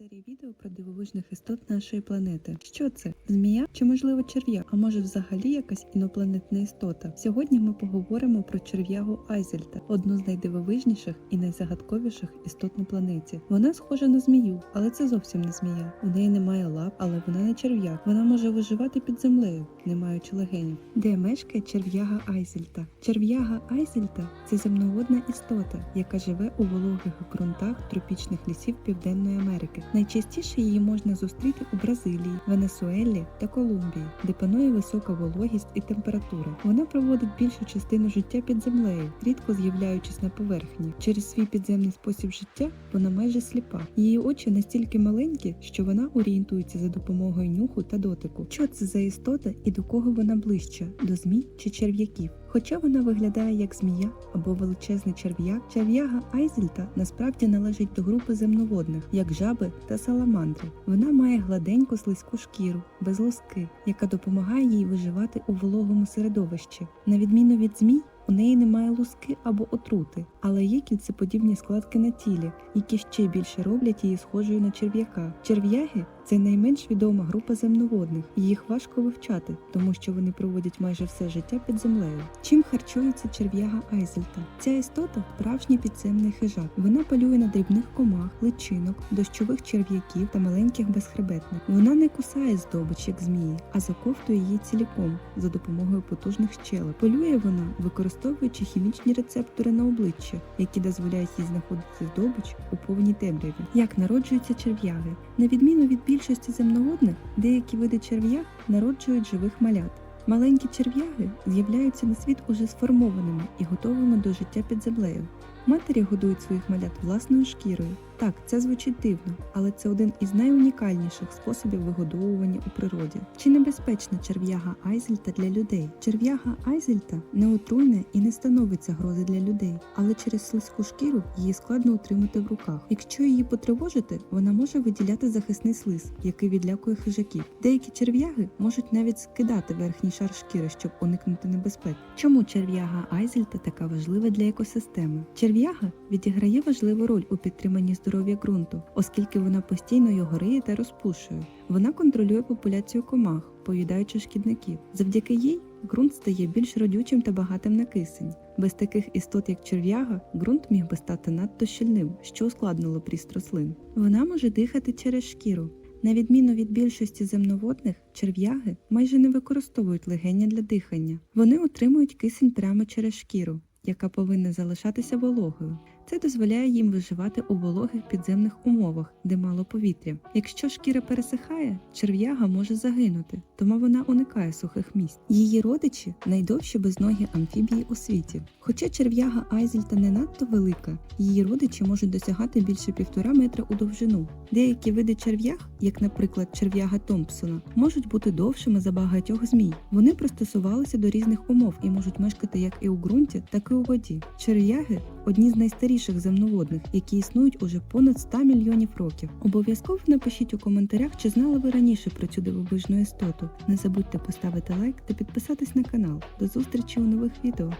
серії відео про дивовижних істот нашої планети. Що це? Змія чи можливо черв'як? А може взагалі якась інопланетна істота? Сьогодні ми поговоримо про черв'ягу Айзельта, одну з найдивовижніших і найзагадковіших істот на планеті. Вона схожа на змію, але це зовсім не змія. У неї немає лап, але вона не черв'як. Вона може виживати під землею, не маючи легенів. Де мешкає черв'яга Айзельта? Черв'яга Айзельта це земноводна істота, яка живе у вологих ґрунтах тропічних лісів Південної Америки. Найчастіше її можна зустріти у Бразилії, Венесуелі та Колумбії, де панує висока вологість і температура. Вона проводить більшу частину життя під землею, рідко з'являючись на поверхні. Через свій підземний спосіб життя вона майже сліпа. Її очі настільки маленькі, що вона орієнтується за допомогою нюху та дотику. Що це за істота і до кого вона ближча до змій чи черв'яків? Хоча вона виглядає як змія або величезний черв'як, черв'яга Айзельта насправді належить до групи земноводних, як жаби та саламандри. Вона має гладеньку слизьку шкіру, без лоски, яка допомагає їй виживати у вологому середовищі. На відміну від змій, у неї немає луски або отрути, але є кільцеподібні складки на тілі, які ще більше роблять її схожою на черв'яка. Черв'яги це найменш відома група земноводних, і їх важко вивчати, тому що вони проводять майже все життя під землею. Чим харчується черв'яга Айзельта? Ця істота справжній підземний хижак. Вона полює на дрібних комах, личинок, дощових черв'яків та маленьких безхребетних. Вона не кусає здобич, як змії, а заковтує її ціліком за допомогою потужних щелеп. Полює вона, використовуючи хімічні рецептори на обличчя, які дозволяють їй знаходити здобич у повній темряві. Як народжуються черв'яги? На відміну від більшості земноводних, деякі види черв'яг народжують живих малят. Маленькі черв'яги з'являються на світ уже сформованими і готовими до життя під землею. Матері годують своїх малят власною шкірою. Так, це звучить дивно, але це один із найунікальніших способів вигодовування у природі. Чи небезпечна черв'яга Айзельта для людей? Черв'яга Айзельта не отруйна і не становить загрози для людей, але через слизьку шкіру її складно утримати в руках. Якщо її потривожити, вона може виділяти захисний слиз, який відлякує хижаків. Деякі черв'яги можуть навіть скидати верхній шар шкіри, щоб уникнути небезпек. Чому черв'яга Айзельта така важлива для екосистеми? Черв'яга відіграє важливу роль у підтриманні здоров'я ґрунту, оскільки вона постійно його риє та розпушує. Вона контролює популяцію комах, поїдаючи шкідників. Завдяки їй ґрунт стає більш родючим та багатим на кисень. Без таких істот, як черв'яга, ґрунт міг би стати надто щільним, що ускладнило б ріст рослин. Вона може дихати через шкіру. На відміну від більшості земноводних, черв'яги майже не використовують легені для дихання. Вони отримують кисень прямо через шкіру, яка повинна залишатися вологою. Це дозволяє їм виживати у вологих підземних умовах, де мало повітря. Якщо шкіра пересихає, черв'яга може загинути, тому вона уникає сухих місць. Її родичі найдовші безногі амфібії у світі. Хоча черв'яга Айзельта не надто велика, її родичі можуть досягати більше півтора метра у довжину. Деякі види черв'яг, як, наприклад, черв'яга Томпсона, можуть бути довшими за багатьох змій. Вони пристосувалися до різних умов і можуть мешкати як і у ґрунті, так і у воді. Черв'яги одні з найстаріших земноводних, які існують уже понад 100 мільйонів років. Обов'язково напишіть у коментарях, чи знали ви раніше про цю дивовижну істоту. Не забудьте поставити лайк та підписатись на канал. До зустрічі у нових відео.